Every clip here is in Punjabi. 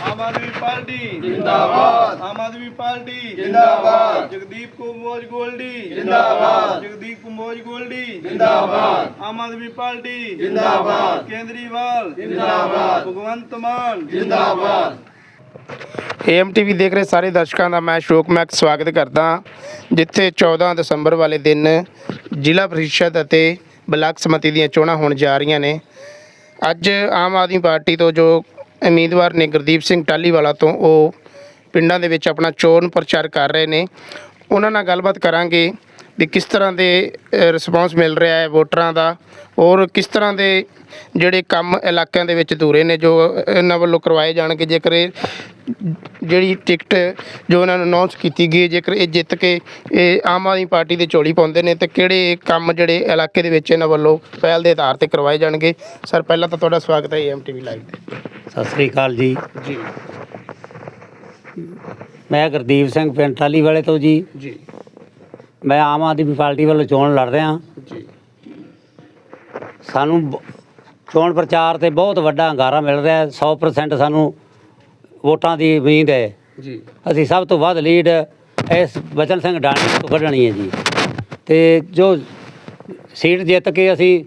ਆਮ ਆਦਮੀ ਪਾਰਟੀ। ਜਿੰਦਾਬਾਦ। ਆਮ ਆਦਮੀ ਪਾਰਟੀ। ਜਿੰਦਾਬਾਦ। ਜਗਦੀਪ ਕੁੰਬੋਜ ਗੋਲਡੀ। ਜਿੰਦਾਬਾਦ। ਜਗਦੀਪ ਕੁੰਬੋਜ ਗੋਲਡੀ। ਜਿੰਦਾਬਾਦ। ਆਮ ਆਦਮੀ ਪਾਰਟੀ। ਜਿੰਦਾਬਾਦ। ਕੇਂਦਰੀਵਾਲ। ਜਿੰਦਾਬਾਦ। ਭਗਵੰਤ ਮਾਨ। ਜਿੰਦਾਬਾਦ। ਏਐਮਟੀਵੀ ਦੇਖ ਰਹੇ ਸਾਰੇ ਦਰਸ਼ਕਾਂ ਦਾ ਮੈਂ ਸ਼ੋਕ ਮੈਕ ਸਵਾਗਤ ਕਰਦਾ ਜਿੱਥੇ 14 ਦਸੰਬਰ ਵਾਲੇ ਦਿਨ ਜ਼ਿਲ੍ਹਾ ਪ੍ਰੀਸ਼ਦ ਅਤੇ ਬਲਾਕ ਸਮਿਤੀ ਦੀਆਂ ਚੋਣਾਂ ਹੋਣ ਜਾ ਰਹੀਆਂ ਨੇ। ਅੱਜ ਆਮ ਆਦਮੀ ਪਾਰਟੀ ਤੋਂ ਜੋ ਉਮੀਦਵਾਰ ਨੇ ਗੁਰਦੀਪ ਸਿੰਘ ਟਾਲੀਵਾਲਾ ਤੋਂ ਉਹ ਪਿੰਡਾਂ ਦੇ ਵਿੱਚ ਆਪਣਾ ਚੋਣ ਪ੍ਰਚਾਰ ਕਰ ਰਹੇ ਨੇ। ਉਹਨਾਂ ਨਾਲ ਗੱਲਬਾਤ ਕਰਾਂਗੇ ਵੀ ਕਿਸ ਤਰ੍ਹਾਂ ਦੇ ਰਿਸਪੌਂਸ ਮਿਲ ਰਿਹਾ ਹੈ ਵੋਟਰਾਂ ਦਾ ਔਰ ਕਿਸ ਤਰ੍ਹਾਂ ਦੇ ਜਿਹੜੇ ਕੰਮ ਇਲਾਕਿਆਂ ਦੇ ਵਿੱਚ ਅਧੂਰੇ ਨੇ ਜੋ ਇਹਨਾਂ ਵੱਲੋਂ ਕਰਵਾਏ ਜਾਣਗੇ। ਜੇਕਰ ਇਹ ਜਿਹੜੀ ਟਿਕਟ ਜੋ ਉਹਨਾਂ ਨੂੰ ਅਨਾਉਂਸ ਕੀਤੀ ਗਈ ਜੇਕਰ ਇਹ ਜਿੱਤ ਕੇ ਇਹ ਆਮ ਆਦਮੀ ਪਾਰਟੀ ਦੇ ਝੋਲੀ ਪਾਉਂਦੇ ਨੇ, ਤੇ ਕਿਹੜੇ ਕੰਮ ਜਿਹੜੇ ਇਲਾਕੇ ਦੇ ਵਿੱਚ ਇਹਨਾਂ ਵੱਲੋਂ ਪਹਿਲ ਦੇ ਆਧਾਰ ਤੇ ਕਰਵਾਏ ਜਾਣਗੇ? ਸਰ, ਪਹਿਲਾਂ ਤਾਂ ਤੁਹਾਡਾ ਸਵਾਗਤ ਹੈ ਐਮਟੀਵੀ ਲਾਈਵ ਤੇ। ਸਤਿ ਸ੍ਰੀ ਅਕਾਲ ਜੀ। ਜੀ। ਮੈਂ ਗੁਰਦੀਪ ਸਿੰਘ ਪਿੰਡ ਟਾਲੀ ਵਾਲੇ ਤੋਂ ਜੀ। ਜੀ। ਮੈਂ ਆਮ ਆਦਮੀ ਪਾਰਟੀ ਵੱਲੋਂ ਚੋਣ ਲੜ ਰਿਹਾ। ਜੀ। ਸਾਨੂੰ ਬ- ਚੋਣ ਪ੍ਰਚਾਰ ਤੇ ਬਹੁਤ ਵੱਡਾ ਹੰਗਾਰਾ ਮਿਲ ਰਿਹਾ ਹੈ। 100% ਸਾਨੂੰ ਵੋਟਾਂ ਦੀ ਉਮੀਦ ਹੈ। ਜੀ। ਅਸੀਂ ਸਭ ਤੋਂ ਵੱਧ ਲੀਡ ਇਸ ਬਚਨ ਸਿੰਘ ਡਾਣੀ ਤੋਂ ਕੱਢਣੀ ਹੈ ਜੀ। ਤੇ ਜੋ ਸੀਟ ਜਿੱਤ ਕੇ ਅਸੀਂ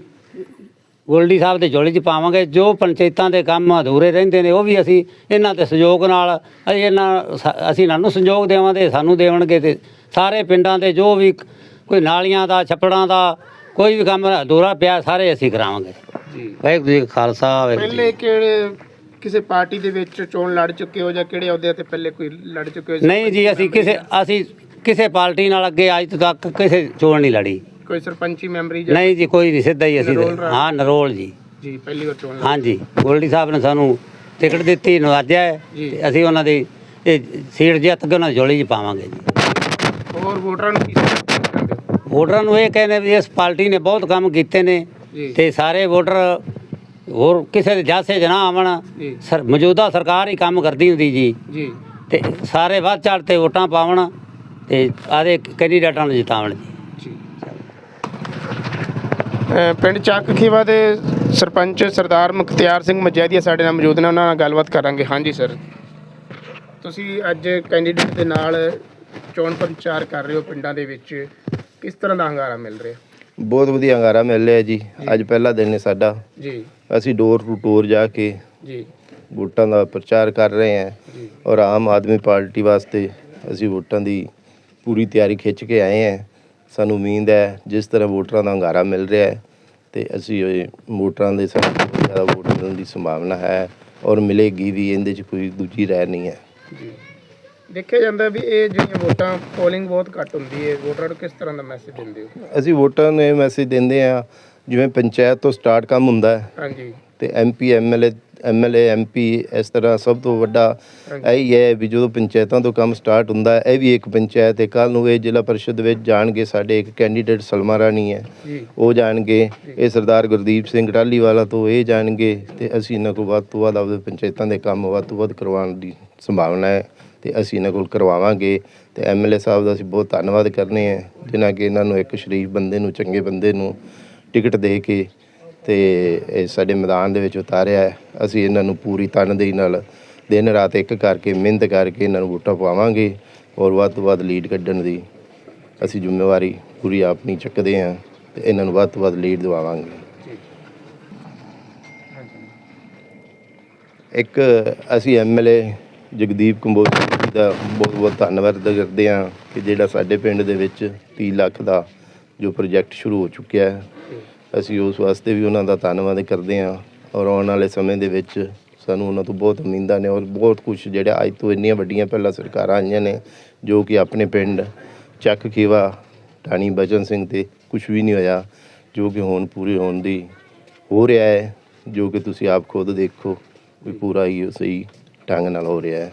ਗੋਲਡੀ ਸਾਹਿਬ ਦੇ ਝੋਲੀ 'ਚ ਪਾਵਾਂਗੇ ਜੋ ਪੰਚਾਇਤਾਂ ਦੇ ਕੰਮ ਅਧੂਰੇ ਰਹਿੰਦੇ ਨੇ ਉਹ ਵੀ ਅਸੀਂ ਇਹਨਾਂ ਦੇ ਸਹਿਯੋਗ ਨਾਲ ਅਸੀਂ ਇਹਨਾਂ ਸ- ਅਸੀਂ ਇਹਨਾਂ ਨੂੰ ਸੰਯੋਗ ਦੇਵਾਂਗੇ ਸਾਨੂੰ ਦੇਵਣਗੇ ਤੇ ਸਾਰੇ ਪਿੰਡਾਂ ਦੇ ਜੋ ਵੀ ਕੋਈ ਨਾਲੀਆਂ ਦਾ ਛੱਪੜਾਂ ਦਾ ਕੋਈ ਵੀ ਕੰਮ ਅਧੂਰਾ ਪਿਆ ਸਾਰੇ ਅਸੀਂ ਕਰਾਵਾਂਗੇ। ਜੀ। ਵਾਹਿਗੁਰੂ ਜੀ ਕਾ ਖਾਲਸਾ ਵਾਹਿਗੁਰੂ ਜੀ ਪਹਿਲੇ ਕਿਹੜੇ ਕਿਸੇ ਪਾਰਟੀ ਦੇ ਵਿੱਚ ਚੋਣ ਲੜ ਚੁੱਕੇ ਹੋ ਜਾਂ ਕਿਹੜੇ ਅਹੁਦੇ ਤੇ ਪਹਿਲੇ ਕੋਈ ਲੜ ਚੁੱਕੇ ਹੋ ਨਹੀਂ ਜੀ ਅਸੀਂ ਕਿਸੇ ਅਸੀਂ ਕਿਸੇ ਪਾਰਟੀ ਨਾਲ ਅੱਗੇ ਅੱਜ ਤੱਕ ਕਿਸੇ ਚੋਣ ਨਹੀਂ ਲੜੀ। ਕੋਈ ਸਰਪੰਚੀ ਮੈਂਬਰੀ ਜਾਂ ਨਹੀਂ ਜੀ ਕੋਈ ਨਹੀਂ ਸਿੱਧਾ ਹੀ ਅਸੀਂ ਨਰੋਲ ਰਾਜ। ਹਾਂ ਨਰੋਲ ਜੀ ਜੀ ਪਹਿਲੀ ਵਾਰ ਚੋਣ ਲੜ ਹਾਂਜੀ ਗੋਲਡੀ ਸਾਹਿਬ ਨੇ ਸਾਨੂੰ ਟਿਕਟ ਦਿੱਤੀ ਨਵਾਜਿਆ ਹੈ ਜੀ। ਤੇ ਅਸੀਂ ਉਹਨਾਂ ਦੀ ਇਹ ਸੀਟ ਜਿੱਤ ਕੇ ਉਹਨਾਂ ਦੀ ਝੋਲੀ 'ਚ ਪਾਵਾਂਗੇ ਜੀ ਹੋਰ ਵੋਟਰਾਂ ਨੂੰ ਕੀ ਸੰਦੇਸ਼ ਹੋ? ਵੋਟਰਾਂ ਨੂੰ ਇਹ ਕਹਿੰਦੇ ਵੀ ਇਸ ਪਾਰਟੀ ਨੇ ਬਹੁਤ ਕੰਮ ਕੀਤੇ ਨੇ ਜੀ। ਤੇ ਸਾਰੇ ਵੋਟਰ ਹੋਰ ਕਿਸੇ ਦੇ ਜਾਸੇ 'ਚ ਨਾ ਆਵਣ ਜੀ। ਸਰ ਮੌਜੂਦਾ ਸਰਕਾਰ ਹੀ ਕੰਮ ਕਰਦੀ ਹੁੰਦੀ ਜੀ ਜੀ ਤੇ ਸਾਰੇ ਵੱਧ ਚੜ੍ਹ ਤੇ ਵੋਟਾਂ ਪਾਵਣ ਤੇ ਆਦੇ ਕੈਂਡੀਡੇਟਾਂ ਨੂੰ ਜਿਤਾਵਣ ਜੀ ਪਿੰਡ ਚੱਕ ਖੀਵਾ ਦੇ ਸਰਪੰਚ ਸਰਦਾਰ ਮੁਖਤਿਆਰ ਸਿੰਘ ਮਜੈਦੀਆ ਸਾਡੇ ਨਾਲ ਮੌਜੂਦ ਨੇ ਉਹਨਾਂ ਨਾਲ ਗੱਲਬਾਤ ਕਰਾਂਗੇ। ਹਾਂਜੀ ਸਰ। ਤੁਸੀਂ ਅੱਜ ਕੈਂਡੀਡੇਟ ਦੇ ਨਾਲ ਚੋਣ ਪ੍ਰਚਾਰ ਕਰ ਰਹੇ ਹੋ ਪਿੰਡਾਂ ਦੇ ਵਿੱਚ। ਕਿਸ ਤਰ੍ਹਾਂ ਦਾ ਹੰਗਾਰਾ ਮਿਲ ਰਿਹਾ? ਬਹੁਤ ਵਧੀਆ ਹੰਗਾਰਾ ਮਿਲ ਰਿਹਾ ਜੀ। ਅੱਜ ਪਹਿਲਾ ਦਿਨ ਹੈ ਸਾਡਾ। ਜੀ। ਅਸੀਂ ਡੋਰ ਟੂ ਡੋਰ ਜਾ ਕੇ ਜੀ। ਵੋਟਾਂ ਦਾ ਪ੍ਰਚਾਰ ਕਰ ਰਹੇ ਹਾਂ। ਔਰ ਆਮ ਆਦਮੀ ਪਾਰਟੀ ਵਾਸਤੇ ਅਸੀਂ ਵੋਟਾਂ ਦੀ ਪੂਰੀ ਤਿਆਰੀ ਖਿੱਚ ਕੇ ਆਏ ਹਾਂ। ਸਾਨੂੰ ਉਮੀਦ ਹੈ, ਜਿਸ ਤਰ੍ਹਾਂ ਵੋਟਰਾਂ ਦਾ ਹੰਗਾਰਾ ਮਿਲ ਰਿਹਾ ਹੈ, ਤੇ ਅਸੀਂ ਵੋਟਰਾਂ ਦੇ ਸਾਨੂੰ ਬਹੁਤ ਜ਼ਿਆਦਾ ਵੋਟ ਮਿਲਣ ਦੀ ਸੰਭਾਵਨਾ ਹੈ ਔਰ ਮਿਲੇਗੀ ਵੀ, ਇਹਦੇ 'ਚ ਕੋਈ ਦੂਜੀ ਰਾਏ ਨਹੀਂ ਹੈ। ਜੀ। ਦੇਖਿਆ ਜਾਂਦਾ ਵੀ ਇਹ ਜਿਹੜੀਆਂ ਵੋਟਾਂ ਪੋਲਿੰਗ ਬਹੁਤ ਘੱਟ ਹੁੰਦੀ ਹੈ। ਵੋਟਰਾਂ ਨੂੰ ਕਿਸ ਤਰ੍ਹਾਂ ਦਾ ਮੈਸੇਜ ਦਿੰਦੇ ਹੋ? ਅਸੀਂ ਵੋਟਰਾਂ ਨੂੰ ਇਹ ਮੈਸੇਜ ਦਿੰਦੇ ਹਾਂ ਜਿਵੇਂ ਪੰਚਾਇਤ ਤੋਂ ਸਟਾਰਟ ਕੰਮ ਹੁੰਦਾ ਹੈ। ਹਾਂਜੀ। ਤੇ ਐਮਪੀ ਐਮਐਲਏ ਐਮਐਲਏ ਐਮਪੀ ਇਸ ਤਰ੍ਹਾਂ ਸਭ ਤੋਂ ਵੱਡਾ ਇਹ ਹੀ ਹੈ ਵੀ ਜਦੋਂ ਪੰਚਾਇਤਾਂ ਤੋਂ ਕੰਮ ਸਟਾਰਟ ਹੁੰਦਾ ਹੈ ਇਹ ਵੀ ਇੱਕ ਪੰਚਾਇਤ ਹੈ। ਕੱਲ ਨੂੰ ਇਹ ਜ਼ਿਲ੍ਹਾ ਪਰਿਸ਼ਦ ਵਿੱਚ ਜਾਣਗੇ ਸਾਡੇ ਇੱਕ ਕੈਂਡੀਡੇਟ ਸਲਮਾ ਰਾਣੀ ਹੈ। ਉਹ ਜਾਣਗੇ। ਇਹ ਸਰਦਾਰ ਗੁਰਦੀਪ ਸਿੰਘ ਢਾਲੀਵਾਲਾ ਤੋਂ ਇਹ ਜਾਣਗੇ। ਤੇ ਅਸੀਂ ਇਹਨਾਂ ਕੋਲ ਵੱਧ ਤੋਂ ਵੱਧ ਆਪਦੇ ਪੰਚਾਇਤਾਂ ਦੇ ਕੰਮ ਵੱਧ ਤੋਂ ਵੱਧ ਕਰਵਾਉਣ ਦੀ ਸੰਭਾਵਨਾ ਹੈ। ਤੇ ਅਸੀਂ ਇਹਨਾਂ ਕੋਲ ਕਰਵਾਵਾਂਗੇ ਤੇ ਐਮਐਲਏ ਸਾਹਿਬ ਦਾ ਅਸੀਂ ਬਹੁਤ ਧੰਨਵਾਦ ਕਰਨੇ ਆ ਜਿਨ੍ਹਾਂ ਕਿ ਇਹਨਾਂ ਨੂੰ ਇੱਕ ਸ਼ਰੀਫ ਬੰਦੇ ਨੂੰ, ਚੰਗੇ ਬੰਦੇ ਨੂੰ ਟਿਕਟ ਦੇ ਕੇ ਤੇ ਇਹ ਸਾਡੇ ਮੈਦਾਨ ਦੇ ਵਿੱਚ ਉਤਾਰਿਆ ਅਸੀਂ ਇਹਨਾਂ ਨੂੰ ਪੂਰੀ ਤਨਦੇਹੀ ਨਾਲ ਦਿਨ ਰਾਤ ਇੱਕ ਕਰਕੇ, ਮਿਹਨਤ ਕਰਕੇ ਇਹਨਾਂ ਨੂੰ ਵੋਟਾਂ ਪਵਾਵਾਂਗੇ ਔਰ ਵੱਧ ਤੋਂ ਵੱਧ ਲੀਡ ਕੱਢਣ ਦੀ ਅਸੀਂ ਜ਼ਿੰਮੇਵਾਰੀ ਪੂਰੀ ਆਪਣੀ ਚੱਕਦੇ ਹਾਂ ਤੇ ਇਹਨਾਂ ਨੂੰ ਵੱਧ ਤੋਂ ਵੱਧ ਲੀਡ ਦਿਵਾਵਾਂਗੇ। ਇੱਕ ਅਸੀਂ ਐਮਐਲਏ ਜਗਦੀਪ ਕੰਬੋਜ ਜੀ ਦਾ ਬਹੁਤ ਬਹੁਤ ਧੰਨਵਾਦ ਕਰਦੇ ਹਾਂ ਕਿ ਜਿਹੜਾ ਸਾਡੇ ਪਿੰਡ ਦੇ ਵਿੱਚ 30 ਲੱਖ ਦਾ ਜੋ ਪ੍ਰੋਜੈਕਟ ਸ਼ੁਰੂ ਹੋ ਚੁੱਕਿਆ ਹੈ, ਅਸੀਂ ਉਸ ਵਾਸਤੇ ਵੀ ਉਹਨਾਂ ਦਾ ਧੰਨਵਾਦ ਕਰਦੇ ਹਾਂ ਔਰ ਆਉਣ ਵਾਲੇ ਸਮੇਂ ਦੇ ਵਿੱਚ ਸਾਨੂੰ ਉਹਨਾਂ ਤੋਂ ਬਹੁਤ ਉਮੀਦਾਂ ਨੇ ਔਰ ਬਹੁਤ ਕੁਝ ਜਿਹੜਾ ਅੱਜ ਤੋਂ ਇੰਨੀਆਂ ਵੱਡੀਆਂ ਪਹਿਲਾਂ ਸਰਕਾਰਾਂ ਆਈਆਂ ਨੇ ਜੋ ਕਿ ਆਪਣੇ ਪਿੰਡ ਚੱਕ ਖੀਵਾ ਟਾਣੀ ਬਚਨ ਸਿੰਘ ਤੇ ਕੁਝ ਵੀ ਨਹੀਂ ਹੋਇਆ, ਜੋ ਕਿ ਹੁਣ ਪੂਰੀ ਹੋਣ ਦੀ ਹੋ ਰਿਹਾ ਹੈ, ਜੋ ਕਿ ਤੁਸੀਂ ਆਪ ਖੁਦ ਦੇਖੋ ਵੀ ਪੂਰਾ ਹੀ ਸਹੀ ਢੰਗ ਨਾਲ ਹੋ ਰਿਹਾ ਹੈ